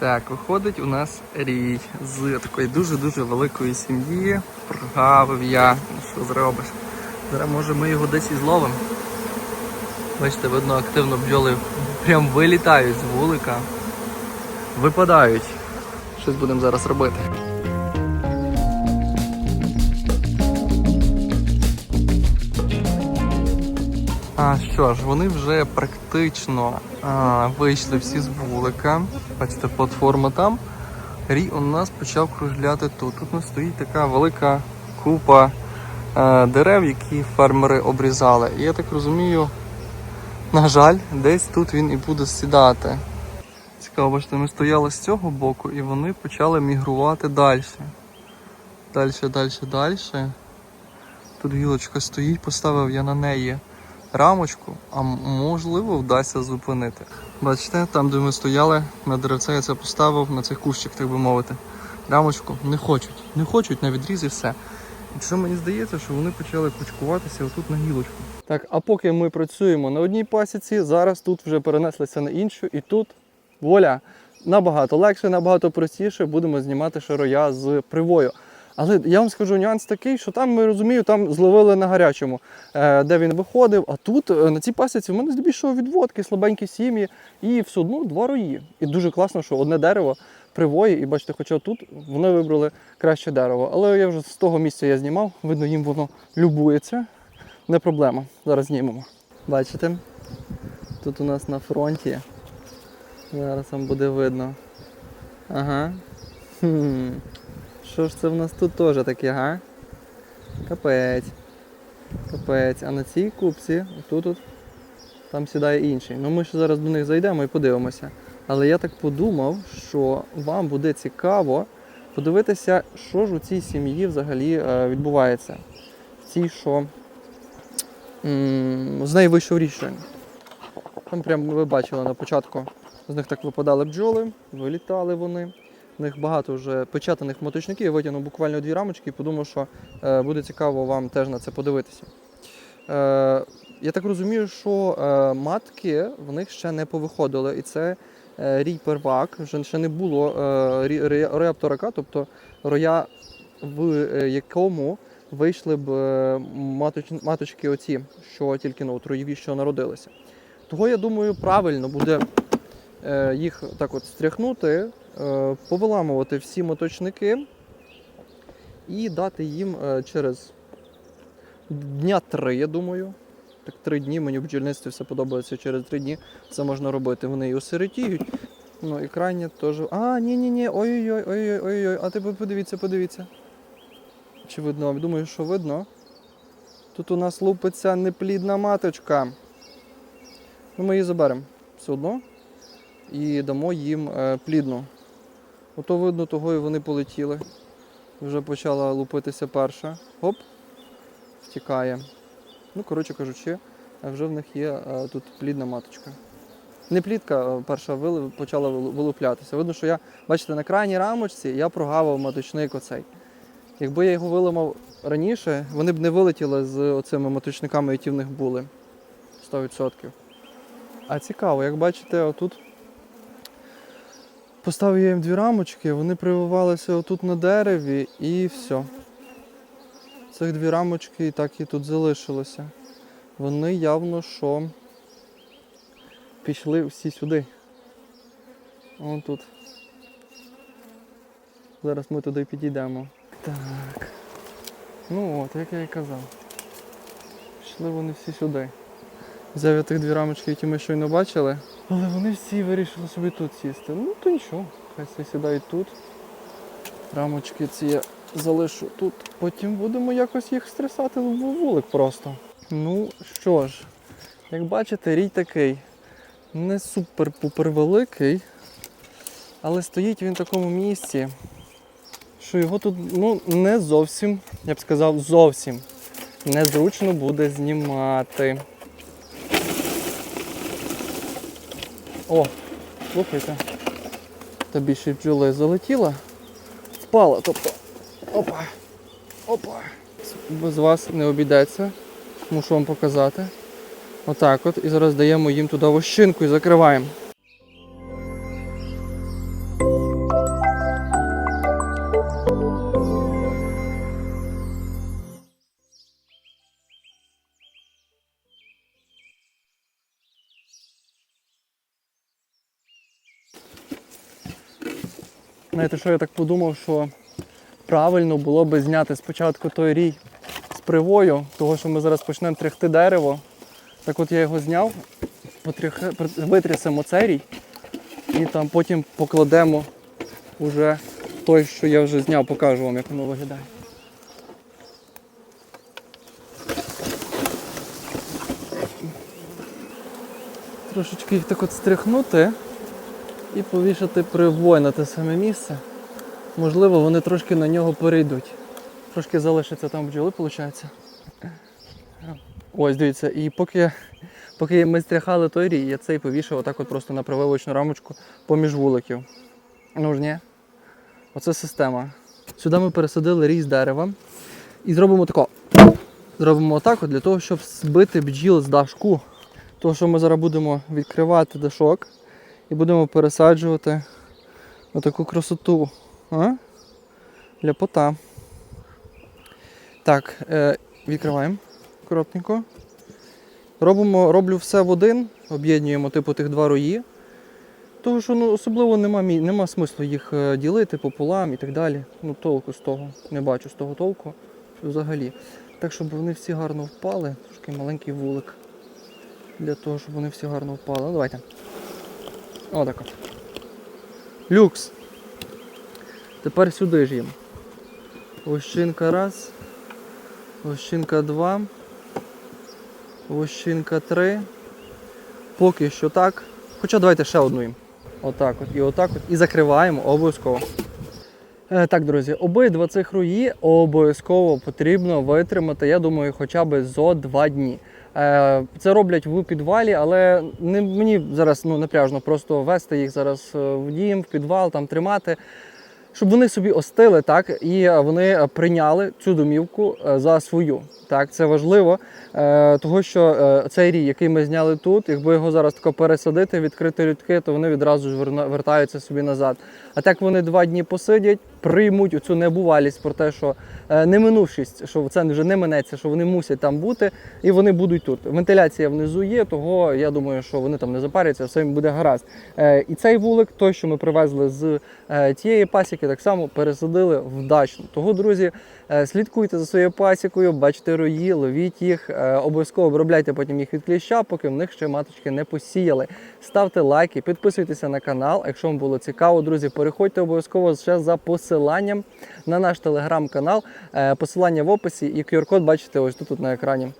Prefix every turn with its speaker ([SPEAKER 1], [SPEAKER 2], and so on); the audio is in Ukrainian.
[SPEAKER 1] Так, виходить у нас рій з такої дуже-дуже великої сім'ї. Прогавив я. Ну, Що зробиш? Зараз може ми його десь і зловимо. Бачите, видно, активно бджоли прям вилітають з вулика. Випадають. Щось будемо зараз робити. А що ж, вони вже практично а, вийшли всі з вулика. Бачите, платформа там. Рій у нас почав кружляти тут. Тут у нас стоїть така велика купа е, дерев, які фермери обрізали. І я так розумію, на жаль, десь тут він і буде сідати. Цікаво, бачите, ми стояли з цього боку і вони почали мігрувати далі. Далі, далі, далі. Тут гілочка стоїть, поставив я на неї рамочку, а можливо вдасться зупинити. Бачите, там, де ми стояли, на деревце я це поставив на цих кущик, так би мовити. Рамочку не хочуть. Не хочуть на відріз і все. І що мені здається, що вони почали кучкуватися отут на гілочку. Так, а поки ми працюємо на одній пасіці, зараз тут вже перенеслися на іншу, і тут воля набагато легше, набагато простіше будемо знімати шароя з привою. Але я вам скажу нюанс такий, що там ми розумію, там зловили на гарячому, е, де він виходив. А тут е, на цій пасіці в мене здебільшого відводки, слабенькі сім'ї, і все одно два рої. І дуже класно, що одне дерево привої, і бачите, хоча тут вони вибрали краще дерево. Але я вже з того місця я знімав, видно, їм воно любується. Не проблема. Зараз знімемо. Бачите? Тут у нас на фронті. Зараз вам буде видно. Ага. Що ж це в нас тут теж таке, га? Капець. Капець. А на цій купці, тут от, там сідає інший. Ну ми ще зараз до них зайдемо і подивимося. Але я так подумав, що вам буде цікаво подивитися, що ж у цій сім'ї взагалі е, відбувається. В цій, що з неї вийшов рішень. Там прямо ви бачили на початку, з них так випадали бджоли, вилітали вони. Них багато вже печатаних моточників. Я витягнув буквально дві рамочки і подумав, що е, буде цікаво вам теж на це подивитися. Е, я так розумію, що е, матки в них ще не повиходили, і це рій первак, вже ще не було роя вторака, тобто роя, в якому вийшли б маточ- маточки оці, що тільки ну, отруєві, що народилися. Того я думаю, правильно буде їх так от стряхнути, повиламувати всі моточники і дати їм е, через дня три, я думаю. Так, три дні, мені в бджільництві все подобається через три дні. Це можна робити. Вони і осиротіють. Ну і крайнє теж. А, ні, ні, ні, ой-ой-ой, ой-ой, ой-ой. А ти подивіться, подивіться. Чи видно? Думаю, що видно. Тут у нас лупиться неплідна маточка. Ну, ми її заберемо все одно і дамо їм е, плідну. Ото видно, того і вони полетіли. Вже почала лупитися перша. Хоп, втікає. Ну, коротше кажучи, вже в них є е, тут плідна маточка. Не плідка е, перша вили- почала вилуплятися. Видно, що я, бачите, на крайній рамочці я прогавив маточник оцей. Якби я його виламав раніше, вони б не вилетіли з оцими маточниками, які в них були. 100%. А цікаво, як бачите, отут поставив я їм дві рамочки, вони прививалися отут на дереві і все. Цих дві рамочки і так і тут залишилося. Вони явно що пішли всі сюди. Вон тут. Зараз ми туди підійдемо. Так. Ну от, як я і казав. Пішли вони всі сюди. Взяв я тих дві рамочки, які ми щойно бачили. Але вони всі вирішили собі тут сісти. Ну то нічого, хай всі сідають тут. Рамочки ці я залишу тут. Потім будемо якось їх стрясати в вулик просто. Ну що ж, як бачите, рій такий не супер-пупер великий, але стоїть він в такому місці, що його тут ну, не зовсім, я б сказав, зовсім незручно буде знімати. О, слухайте. Тобі ще бджоли залетіла, впала, тобто. Опа. Опа. Без вас не обійдеться. Мушу вам показати. Отак от. І зараз даємо їм туди вощинку і закриваємо. Знаєте, що я так подумав, що правильно було би зняти спочатку той рій з привою, того що ми зараз почнемо тряхти дерево. Так от я його зняв, при- витрясемо цей рій і там потім покладемо уже той, що я вже зняв, покажу вам, як воно виглядає. Трошечки їх так от стряхнути і повішати привой на те саме місце. Можливо, вони трошки на нього перейдуть. Трошки залишиться там бджоли, виходить. Ось, дивіться, і поки, поки ми стряхали той рій, я цей повішав отак от просто на прививочну рамочку поміж вуликів. Ну ж ні. Оце система. Сюди ми пересадили рій з дерева і зробимо тако. Зробимо отак от для того, щоб збити бджіл з дашку. Тому що ми зараз будемо відкривати дашок і будемо пересаджувати отаку красоту. А? Ляпота. Так, е, відкриваємо коротенько. Робимо, роблю все в один, об'єднуємо типу тих два рої. Тому що ну, особливо нема, нема смислу їх е, ділити пополам і так далі. Ну, толку з того. Не бачу з того толку взагалі. Так, щоб вони всі гарно впали. Трошки маленький вулик. Для того, щоб вони всі гарно впали. Ну, давайте. Отак от. Люкс. Тепер сюди ж їм. Лощинка раз. Лощинка два. Лощинка три. Поки що так. Хоча давайте ще одну їм. Отак от. І отак от. І закриваємо обов'язково. Е, Так, друзі, обидва цих руї обов'язково потрібно витримати, я думаю, хоча б зо два дні. Е, Це роблять в підвалі, але не, мені зараз ну, напряжно просто вести їх зараз е, в дім, в підвал, там тримати. Щоб вони собі остили, так, і вони прийняли цю домівку за свою. Так, це важливо, того що цей рій, який ми зняли тут, якби його зараз тако пересадити, відкрити людки, то вони відразу ж вертаються собі назад. А так вони два дні посидять, приймуть оцю небувалість про те, що е, неминувшість, що це вже не минеться, що вони мусять там бути, і вони будуть тут. Вентиляція внизу є, того я думаю, що вони там не запаряться, все їм буде гаразд. Е, І цей вулик, той, що ми привезли з е, тієї пасіки, так само пересадили вдачно. Того, друзі, слідкуйте за своєю пасікою, бачите рої, ловіть їх, обов'язково обробляйте потім їх від кліща, поки в них ще маточки не посіяли. Ставте лайки, підписуйтеся на канал. Якщо вам було цікаво, друзі, переходьте обов'язково ще за посиланням на наш телеграм-канал. Е, Посилання в описі і QR-код бачите ось тут на екрані.